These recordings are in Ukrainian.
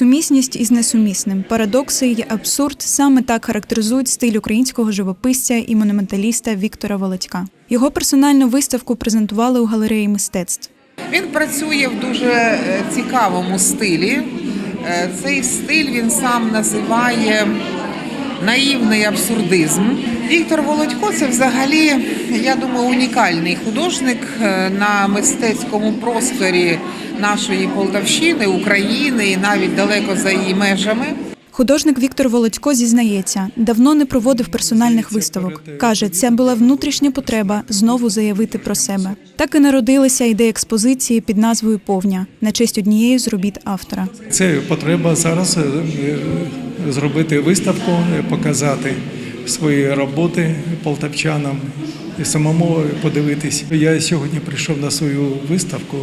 Сумісність із несумісним, парадокси й абсурд саме так характеризують стиль українського живописця і монументаліста Віктора Володька. Його персональну виставку презентували у галереї мистецтв. Він працює в дуже е, цікавому стилі. Е, Цей стиль він сам називає наївний абсурдизм. Віктор Володько це взагалі, я думаю, унікальний художник е, на мистецькому просторі нашої Полтавщини, України і навіть далеко за її межами. Художник Віктор Володько зізнається, давно не проводив персональних виставок. Каже, це була внутрішня потреба знову заявити про себе. Так і народилася ідея експозиції під назвою Повня на честь однієї з робіт автора. Це потреба зараз е, е, зробити виставку, е, показати свої роботи полтавчанам і самому подивитись. Я сьогодні прийшов на свою виставку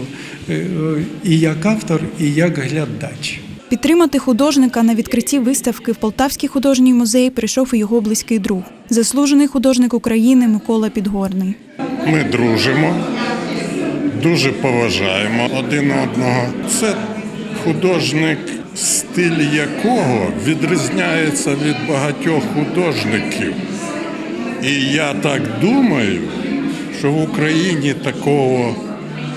і як автор, і як глядач. Підтримати художника на відкритті виставки в Полтавський художній музей прийшов і його близький друг, заслужений художник України Микола Підгорний. Ми дружимо, дуже поважаємо один одного. Це художник, стиль якого відрізняється від багатьох художників. І я так думаю, що в Україні такого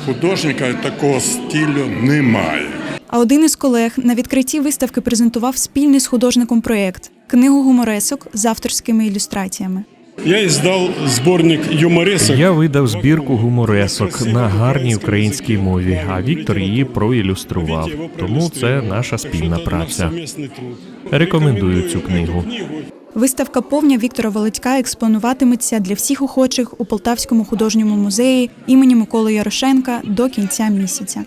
художника і такого стилю немає. А один із колег на відкритті виставки презентував спільний з художником проєкт книгу гуморесок з авторськими ілюстраціями. Я издал сборник юморесок. Я видав збірку гуморесок на гарній українській мові, а Віктор її проілюстрував. Тому це наша спільна праця. Рекомендую цю книгу. Виставка повня Віктора Володька експонуватиметься для всіх охочих у Полтавському художньому музеї імені Миколи Ярошенка до кінця місяця.